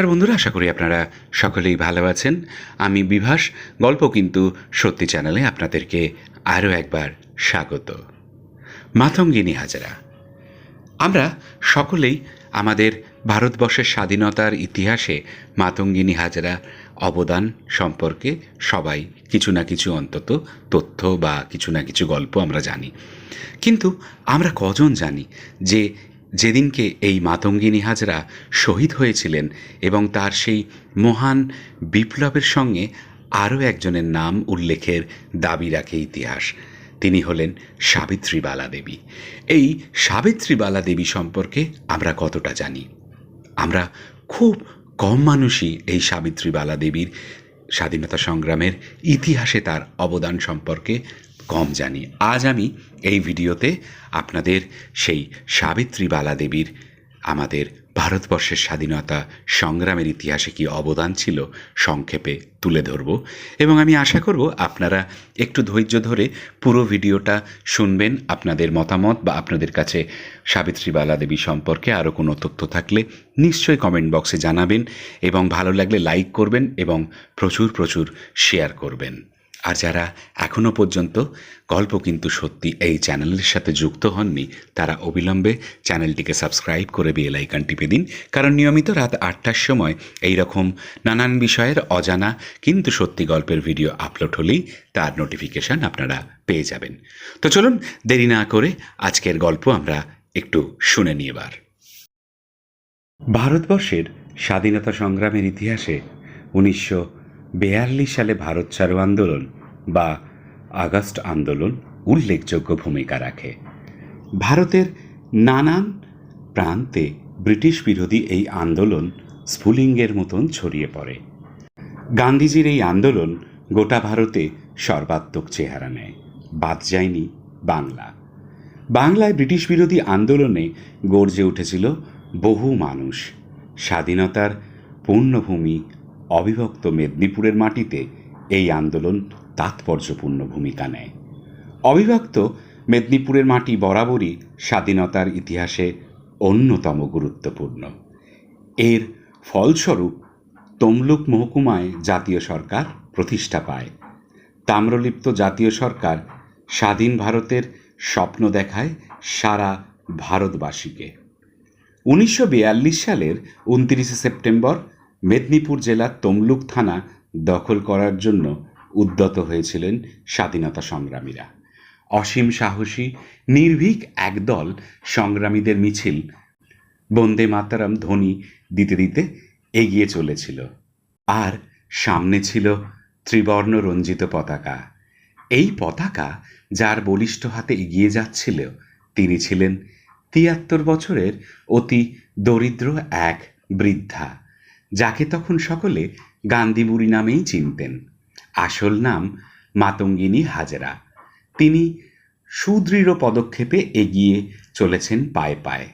নমস্কার বন্ধুরা, আশা করি আপনারা সকলেই ভালো আছেন। আমি বিভাস, গল্প কিন্তু সত্যি চ্যানেলে আপনাদেরকে আরও একবার স্বাগত। মাতঙ্গিনী হাজারা, আমরা সকলেই আমাদের ভারতবর্ষের স্বাধীনতার ইতিহাসে মাতঙ্গিনী হাজারা অবদান সম্পর্কে সবাই কিছু না কিছু অন্তত তথ্য বা কিছু না কিছু গল্প আমরা জানি। কিন্তু আমরা কজন জানি যে যেদিনকে এই মাতঙ্গিনী হাজরা শহীদ হয়েছিলেন এবং তার সেই মহান বিপ্লবের সঙ্গে আরও একজনের নাম উল্লেখের দাবি রাখে ইতিহাস। তিনি হলেন সাবিত্রীবালা দেবী এই সাবিত্রীবালা দেবী সম্পর্কে আমরা কতটা জানি? আমরা খুব কম মানুষই এই সাবিত্রীবালা দেবীর স্বাধীনতা সংগ্রামের ইতিহাসে তার অবদান সম্পর্কে কম জানি। আজ আমি এই ভিডিওতে আপনাদের সেই সাবিত্রীবালা দেবীর আমাদের ভারতবর্ষের স্বাধীনতা সংগ্রামের ইতিহাসে কি অবদান ছিল সংক্ষেপে তুলে ধরব এবং আমি আশা করব আপনারা একটু ধৈর্য ধরে পুরো ভিডিওটা শুনবেন, আপনাদের মতামত বা আপনাদের কাছে সাবিত্রীবালা দেবী সম্পর্কে আরও কোনো তথ্য থাকলে নিশ্চয়ই কমেন্ট বক্সে জানাবেন এবং ভালো লাগলে লাইক করবেন এবং প্রচুর প্রচুর শেয়ার করবেন। আর যারা এখনও পর্যন্ত গল্প কিন্তু সত্যি এই চ্যানেলের সাথে যুক্ত হননি, তারা অবিলম্বে চ্যানেলটিকে সাবস্ক্রাইব করে বেল আইকন টিপে দিন। কারণ নিয়মিত রাত আটটার সময় এই রকম নানান বিষয়ের অজানা কিন্তু সত্যি গল্পের ভিডিও আপলোড হলেই তার নোটিফিকেশান আপনারা পেয়ে যাবেন। তো চলুন দেরি না করে আজকের গল্প আমরা একটু শুনে নিই এবার। ভারতবর্ষের স্বাধীনতা সংগ্রামের ইতিহাসে উনিশশো বেয়াল্লিশ সালে ভারত ছাড়ো আন্দোলন বা আগস্ট আন্দোলন উল্লেখযোগ্য ভূমিকা রাখে। ভারতের নানান প্রান্তে ব্রিটিশ বিরোধী এই আন্দোলন স্ফুলিঙ্গের মতন ছড়িয়ে পড়ে। গান্ধীজির এই আন্দোলন গোটা ভারতে সর্বাত্মক চেহারা নেয়। বাদ যায়নি বাংলা। বাংলায় ব্রিটিশ বিরোধী আন্দোলনে গর্জে উঠেছিল বহু মানুষ। স্বাধীনতার পূর্ণভূমি অবিভক্ত মেদিনীপুরের মাটিতে এই আন্দোলন তাৎপর্যপূর্ণ ভূমিকা নেয়। অবিভক্ত মেদিনীপুরের মাটি বরাবরই স্বাধীনতার ইতিহাসে অন্যতম গুরুত্বপূর্ণ। এর ফলস্বরূপ তমলুক মহকুমায় জাতীয় সরকার প্রতিষ্ঠা পায়। তাম্রলিপ্ত জাতীয় সরকার স্বাধীন ভারতের স্বপ্ন দেখায় সারা ভারতবাসীকে। উনিশশো বিয়াল্লিশ সালের উনত্রিশে সেপ্টেম্বর মেদিনীপুর জেলার তমলুক থানা দখল করার জন্য উদ্যত হয়েছিলেন স্বাধীনতা সংগ্রামীরা। অসীম সাহসী, নির্ভীক একদল সংগ্রামীদের মিছিল বন্দে মাতারাম ধ্বনি দিতে দিতে এগিয়ে চলেছিল। আর সামনে ছিল ত্রিবর্ণ রঞ্জিত পতাকা। এই পতাকা যার বলিষ্ঠ হাতে এগিয়ে যাচ্ছিল, তিনি ছিলেন তিয়াত্তর বছরের অতি দরিদ্র এক বৃদ্ধা। যাকে তখন সকলে গান্ধীবুড়ি নামেই চিনতেন। আসল নাম মাতঙ্গিনী হাজরা। তিনি সুদৃঢ় পদক্ষেপে এগিয়ে চলেছেন পায়ে পায়ে।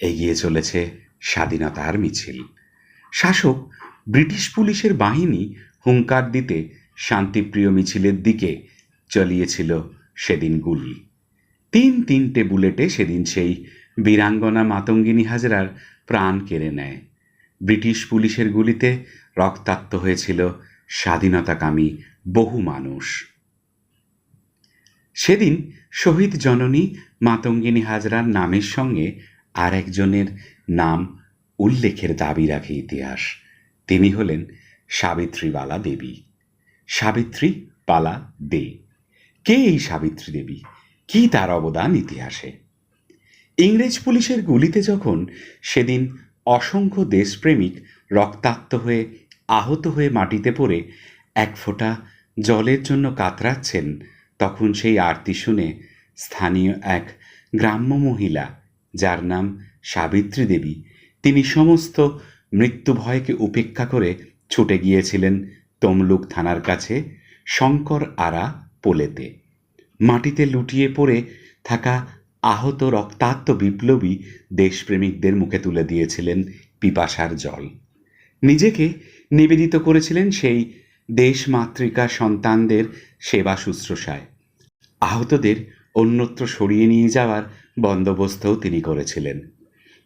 এগিয়ে চলেছে স্বাধীনতার মিছিল। শাসক, ব্রিটিশ পুলিশের বাহিনী হুঙ্কার দিতে শান্তিপ্রিয় মিছিলের দিকে চলিয়েছিল সেদিন গুলি। তিন তিনটে বুলেটে সেদিন সেই বীরাঙ্গনা মাতঙ্গিনী হাজরার প্রাণ কেড়ে নেয়। ব্রিটিশ পুলিশের গুলিতে রক্তাক্ত হয়েছিল স্বাধীনতাকামী বহু মানুষ। সেদিন শহীদ জননী মাতঙ্গিনী হাজরার নামের সঙ্গে আর একজনের নাম উল্লেখের দাবি রাখে ইতিহাস। তিনি হলেন সাবিত্রীবালা দেবী। সাবিত্রী বালা দে। কে এই সাবিত্রী দেবী? কি তার অবদান ইতিহাসে? ইংরেজ পুলিশের গুলিতে যখন সেদিন অসংখ্য দেশপ্রেমিক রক্তাক্ত হয়ে, আহত হয়ে মাটিতে পড়ে এক ফোঁটা জলের জন্য কাতরাচ্ছেন তখন সেই আরতি শুনে স্থানীয় এক গ্রাম্য মহিলা, যার নাম সাবিত্রী দেবী, তিনি সমস্ত মৃত্যু ভয়কে উপেক্ষা করে ছুটে গিয়েছিলেন তমলুক থানার কাছে শঙ্কর আরা পোলেতে। মাটিতে লুটিয়ে পড়ে থাকা আহত রক্তাক্ত বিপ্লবী দেশপ্রেমিকদের মুখে তুলে দিয়েছিলেন পিপাসার জল। নিজেকে নিবেদিত করেছিলেন সেই দেশমাতৃকা সন্তানদের সেবা শুশ্রূষায়। আহতদের অন্যত্র সরিয়ে নিয়ে যাওয়ার বন্দোবস্তও তিনি করেছিলেন।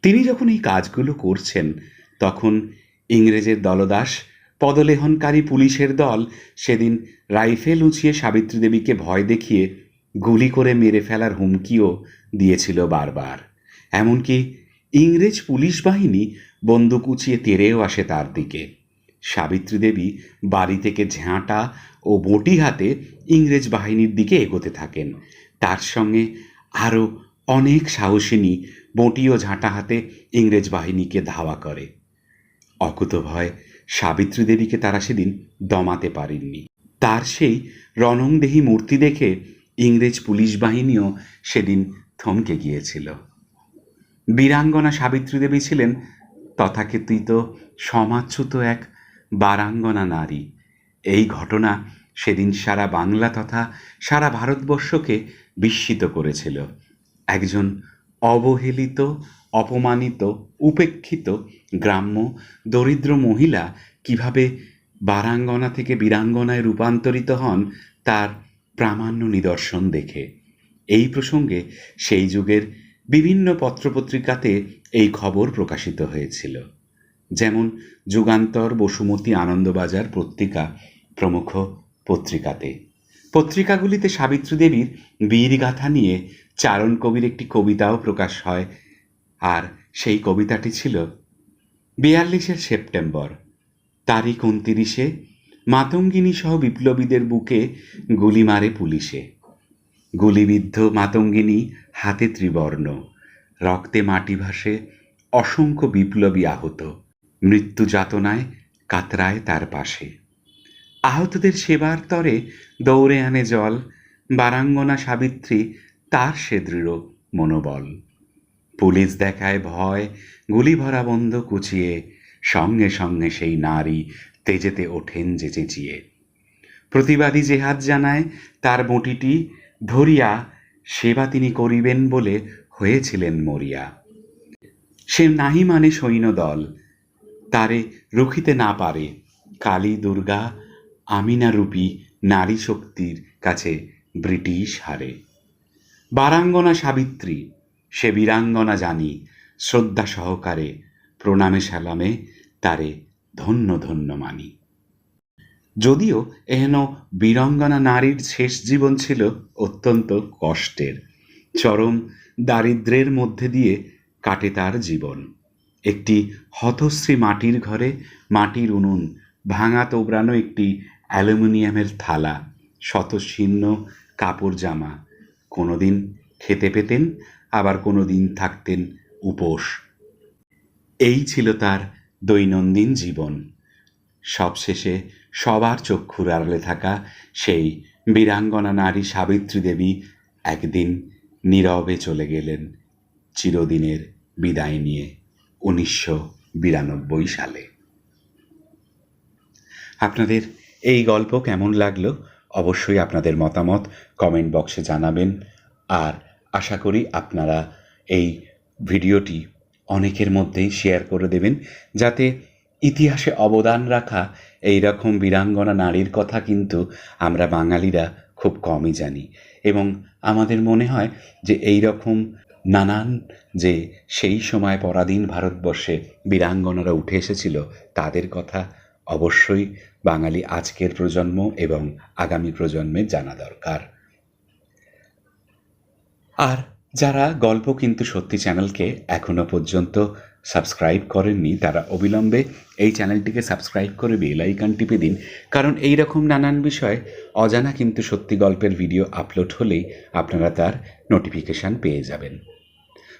তিনি যখন এই কাজগুলো করছেন, তখন ইংরেজের দলদাস, পদলেহনকারী পুলিশের দল সেদিন রাইফেল উঁচিয়ে সাবিত্রী দেবীকে ভয় দেখিয়ে গুলি করে মেরে ফেলার হুমকিও দিয়েছিল বারবার। এমনকি ইংরেজ পুলিশ বাহিনী বন্দুক উঁচিয়ে তেরেও আসে তার দিকে। সাবিত্রী দেবী বাড়ি থেকে ঝাঁটা ও বটি হাতে ইংরেজ বাহিনীর দিকে এগোতে থাকেন। তার সঙ্গে আরও অনেক সাহসিনী বটি ও ঝাঁটা হাতে ইংরেজ বাহিনীকে ধাওয়া করে। অকুতভয় সাবিত্রী দেবীকে তারা সেদিন দমাতে পারেননি। তার সেই রণংদেহী মূর্তি দেখে ইংরেজ পুলিশ বাহিনীও সেদিন থমকে গিয়েছিল। বীরাঙ্গনা সাবিত্রী দেবী ছিলেন তথাকথিত সমাচ্যুত এক বারাঙ্গনা নারী। এই ঘটনা সেদিন সারা বাংলা তথা সারা ভারতবর্ষকে বিস্মিত করেছিল। একজন অবহেলিত, অপমানিত, উপেক্ষিত গ্রাম্য দরিদ্র মহিলা কীভাবে বারাঙ্গনা থেকে বীরাঙ্গনায় রূপান্তরিত হন, তার প্রামাণ্য নিদর্শন দেখে। এই প্রসঙ্গে সেই যুগের বিভিন্ন পত্রপত্রিকাতে এই খবর প্রকাশিত হয়েছিল। যেমন যুগান্তর বসুমতী আনন্দবাজার পত্রিকা প্রমুখ পত্রিকাতে। পত্রিকাগুলিতে সাবিত্রী দেবীর বীরগাথা নিয়ে চারণ কবির একটি কবিতাও প্রকাশ হয়, আর সেই কবিতাটি ছিল বিয়াল্লিশের সেপ্টেম্বর, তারিখ উনতিরিশে, মাতঙ্গিনী সহ বিপ্লবীদের বুকে গুলি মারে পুলিশে। গুলিবিদ্ধ মাতঙ্গিনী হাতে ত্রিবর্ণ। রক্তে মাটি ভাসে অসংখ্য বিপ্লবী আহত। মৃত্যু যাতনায় কাতরায় তার পাশে। আহতদের সেবার তরে দৌড়ে আনে জল। বারাঙ্গনা সাবিত্রী তার সে দৃঢ় মনোবল। পুলিশ দেখায় ভয়, গুলি ভরা বন্ধ কুচিয়ে, সঙ্গে সঙ্গে সেই নারী তেজেতে ওঠেন যে চেঁচিয়ে। প্রতিবাদী জেহাদ জানায় তার বটিটি ধরিয়া সেবা তিনি করিবেন বলে হয়েছিলেন মরিয়া। সে নাহি মানে সৈন্যদল, তারে রুখিতে না পারে। কালী দুর্গা আমিনারূপী নারী শক্তির কাছে ব্রিটিশ হারে। বারাঙ্গনা সাবিত্রী, সে বীরাঙ্গনা জানি, শ্রদ্ধা সহকারে প্রণামে সালামে তারে ধন্য ধন্য মানি। যদিও এহেন বীরঙ্গনা নারীর শেষ জীবন ছিল অত্যন্ত কষ্টের। চরম দারিদ্র্যের মধ্যে দিয়ে কাটে তার জীবন। একটি হতশ্রী মাটির ঘরে মাটির উনুন, ভাঙা তোবড়ানো একটি অ্যালুমিনিয়ামের থালা শতশীর্ণ কাপড় জামা। কোনোদিন খেতে পেতেন, আবার কোনো দিন থাকতেন উপোস। এই ছিল তার দৈনন্দিন জীবন। সবশেষে সবার চক্ষুর আড়ালে থাকা সেই বীরাঙ্গনা নারী সাবিত্রী দেবী একদিন নীরবে চলে গেলেন চিরদিনের বিদায় নিয়ে উনিশশো বিরানব্বই সালে। আপনাদের এই গল্প কেমন লাগল? অবশ্যই আপনাদের মতামত কমেন্ট বক্সে জানাবেন। আর আশা করি আপনারা এই ভিডিওটি অনেকের মধ্যেই শেয়ার করে দেবেন, যাতে ইতিহাসে অবদান রাখা এই রকম বীরাঙ্গনা নারীর কথা কিন্তু আমরা বাঙালিরা খুব কমই জানি। এবং আমাদের মনে হয় যে এই রকম নানান যে সেই সময় পরাধীন ভারতবর্ষে বীরাঙ্গনারা উঠে এসেছিল, তাদের কথা অবশ্যই বাঙালি আজকের প্রজন্ম এবং আগামী প্রজন্মের জানা দরকার। আর যারা গল্প কিন্তু সত্যি চ্যানেলকে এখনও পর্যন্ত সাবস্ক্রাইব করেননি তারা অবিলম্বে এই চ্যানেলটিকে সাবস্ক্রাইব করে বেল আইকন টিপে দিন। কারণ এই রকম নানান বিষয় অজানা কিন্তু সত্যি গল্পের ভিডিও আপলোড হলেই আপনারা তার নোটিফিকেশান পেয়ে যাবেন।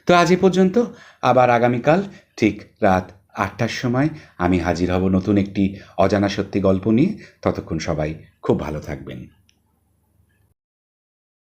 তো আজ এ পর্যন্ত। আবার আগামীকাল ঠিক রাত আটটার সময় আমি হাজির হব নতুন একটি অজানা সত্যি গল্প নিয়ে। ততক্ষণ সবাই খুব ভালো থাকবেন।